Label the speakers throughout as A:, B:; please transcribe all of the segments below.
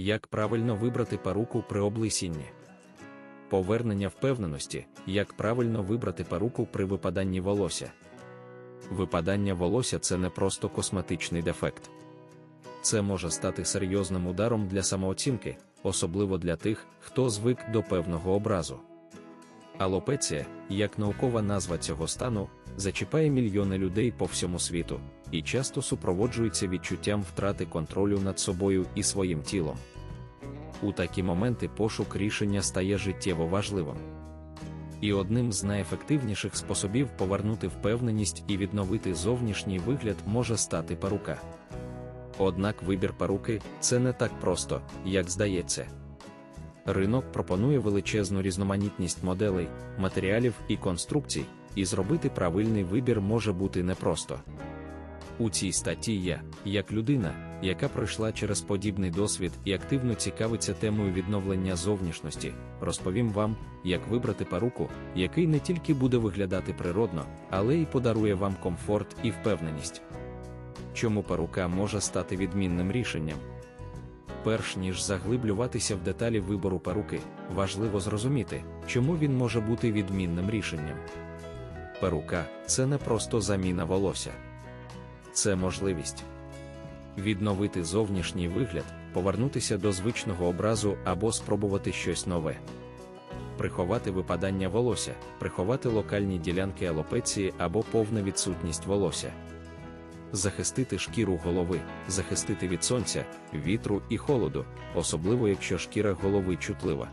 A: Як правильно вибрати паруку при облисінні? Повернення впевненості, як правильно вибрати паруку при випаданні волосся. Випадання волосся це не просто косметичний дефект. Це може стати серйозним ударом для самооцінки, особливо для тих, хто звик до певного образу. Алопеція, як наукова назва цього стану, зачіпає мільйони людей по всьому світу і часто супроводжується відчуттям втрати контролю над собою і своїм тілом. У такі моменти пошук рішення стає життєво важливим. І одним з найефективніших способів повернути впевненість і відновити зовнішній вигляд може стати парука. Однак вибір паруки це не так просто, як здається. Ринок пропонує величезну різноманітність моделей, матеріалів і конструкцій, і зробити правильний вибір може бути непросто. У цій статті я, як людина, яка пройшла через подібний досвід і активно цікавиться темою відновлення зовнішності, розповім вам, як вибрати паруку, який не тільки буде виглядати природно, але й подарує вам комфорт і впевненість. Чому парука може стати відмінним рішенням? Перш ніж заглиблюватися в деталі вибору паруки, важливо зрозуміти, чому він може бути відмінним рішенням. Парука це не просто заміна волосся, це можливість відновити зовнішній вигляд, повернутися до звичного образу або спробувати щось нове. Приховати випадання волосся, приховати локальні ділянки алопеції або повна відсутність волосся захистити шкіру голови, захистити від сонця, вітру і холоду, особливо якщо шкіра голови чутлива.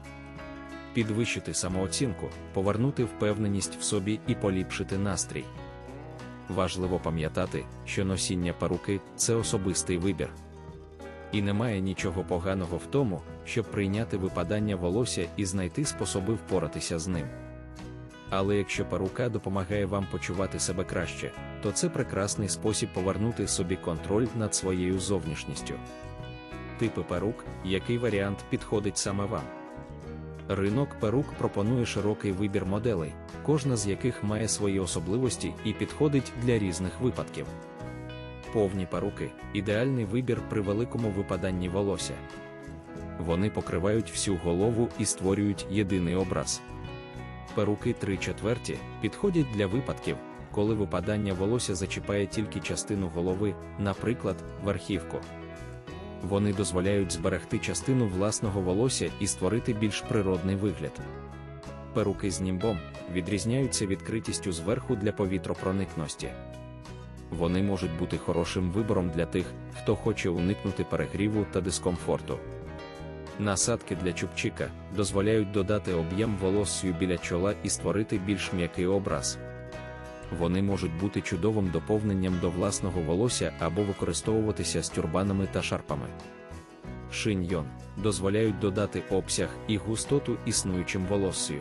A: Підвищити самооцінку, повернути впевненість в собі і поліпшити настрій. Важливо пам'ятати, що носіння паруки це особистий вибір. І немає нічого поганого в тому, щоб прийняти випадання волосся і знайти способи впоратися з ним. Але якщо парука допомагає вам почувати себе краще, то це прекрасний спосіб повернути собі контроль над своєю зовнішністю. Типи парук, який варіант підходить саме вам. Ринок парук пропонує широкий вибір моделей, кожна з яких має свої особливості і підходить для різних випадків. Повні паруки ідеальний вибір при великому випаданні волосся. Вони покривають всю голову і створюють єдиний образ. Перуки 3 четверті підходять для випадків, коли випадання волосся зачіпає тільки частину голови, наприклад, верхівку. Вони дозволяють зберегти частину власного волосся і створити більш природний вигляд. Перуки з німбом відрізняються відкритістю зверху для повітропроникності. Вони можуть бути хорошим вибором для тих, хто хоче уникнути перегріву та дискомфорту. Насадки для чубчика дозволяють додати об'єм волоссю біля чола і створити більш м'який образ. Вони можуть бути чудовим доповненням до власного волосся або використовуватися з тюрбанами та шарпами. Шиньйон дозволяють додати обсяг і густоту існуючим волоссю.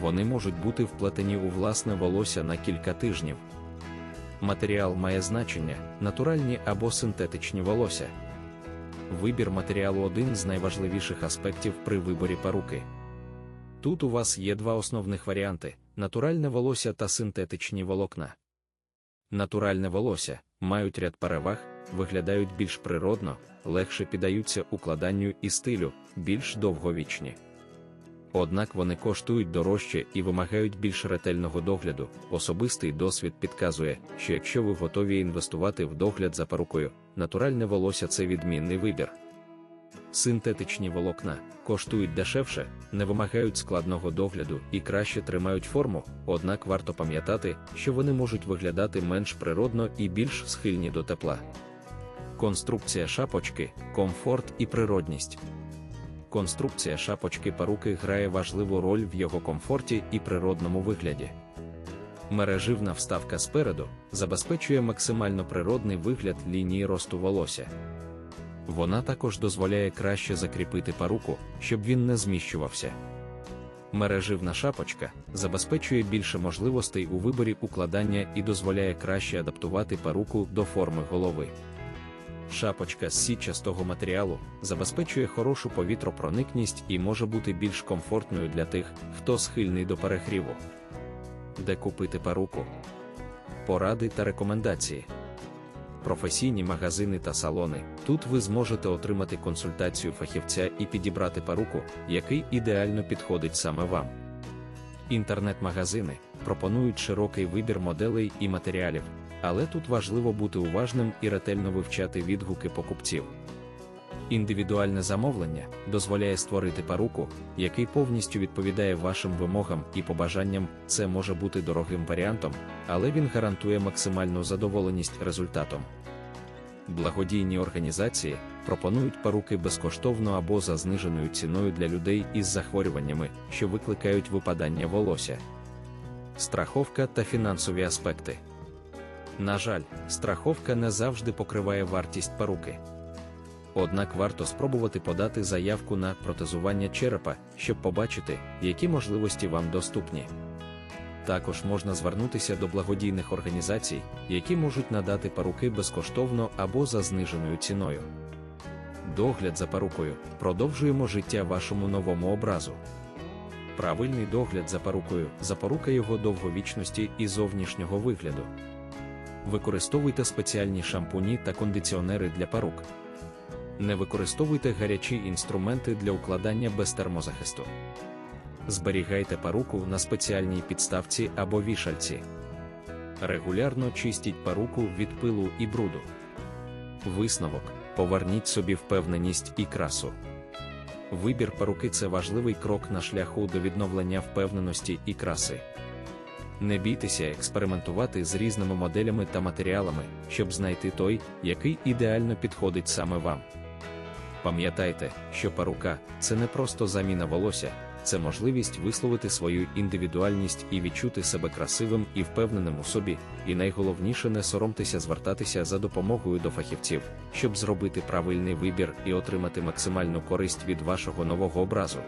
A: Вони можуть бути вплетені у власне волосся на кілька тижнів. Матеріал має значення натуральні або синтетичні волосся. Вибір матеріалу один з найважливіших аспектів при виборі паруки. Тут у вас є два основних варіанти: натуральне волосся та синтетичні волокна. Натуральне волосся мають ряд переваг, виглядають більш природно, легше піддаються укладанню і стилю, більш довговічні. Однак вони коштують дорожче і вимагають більш ретельного догляду. Особистий досвід підказує, що якщо ви готові інвестувати в догляд за парукою, натуральне волосся це відмінний вибір. Синтетичні волокна коштують дешевше, не вимагають складного догляду і краще тримають форму, однак варто пам'ятати, що вони можуть виглядати менш природно і більш схильні до тепла. Конструкція шапочки, комфорт і природність. Конструкція шапочки паруки грає важливу роль в його комфорті і природному вигляді. Мереживна вставка спереду забезпечує максимально природний вигляд лінії росту волосся. Вона також дозволяє краще закріпити паруку, щоб він не зміщувався. Мереживна шапочка забезпечує більше можливостей у виборі укладання і дозволяє краще адаптувати паруку до форми голови. Шапочка з сітчастого матеріалу забезпечує хорошу повітропроникність і може бути більш комфортною для тих, хто схильний до перегріву. Де купити паруку? Поради та рекомендації. Професійні магазини та салони. Тут ви зможете отримати консультацію фахівця і підібрати паруку, який ідеально підходить саме вам. Інтернет-магазини пропонують широкий вибір моделей і матеріалів, але тут важливо бути уважним і ретельно вивчати відгуки покупців. Індивідуальне замовлення дозволяє створити паруку, який повністю відповідає вашим вимогам і побажанням. Це може бути дорогим варіантом, але він гарантує максимальну задоволеність результатом. Благодійні організації пропонують паруки безкоштовно або за зниженою ціною для людей із захворюваннями, що викликають випадання волосся. Страховка та фінансові аспекти. На жаль, страховка не завжди покриває вартість паруки. Однак варто спробувати подати заявку на протезування черепа, щоб побачити, які можливості вам доступні. Також можна звернутися до благодійних організацій, які можуть надати паруки безкоштовно або за зниженою ціною. Догляд за парукою продовжуємо життя вашому новому образу. Правильний догляд за парукою запорука його довговічності і зовнішнього вигляду. Використовуйте спеціальні шампуні та кондиціонери для парук. Не використовуйте гарячі інструменти для укладання без термозахисту. Зберігайте паруку на спеціальній підставці або вішальці. Регулярно чистіть паруку від пилу і бруду. Висновок поверніть собі впевненість і красу. Вибір паруки це важливий крок на шляху до відновлення впевненості і краси. Не бійтеся експериментувати з різними моделями та матеріалами, щоб знайти той, який ідеально підходить саме вам. Пам'ятайте, що парука це не просто заміна волосся, це можливість висловити свою індивідуальність і відчути себе красивим і впевненим у собі, і найголовніше не соромтеся звертатися за допомогою до фахівців, щоб зробити правильний вибір і отримати максимальну користь від вашого нового образу.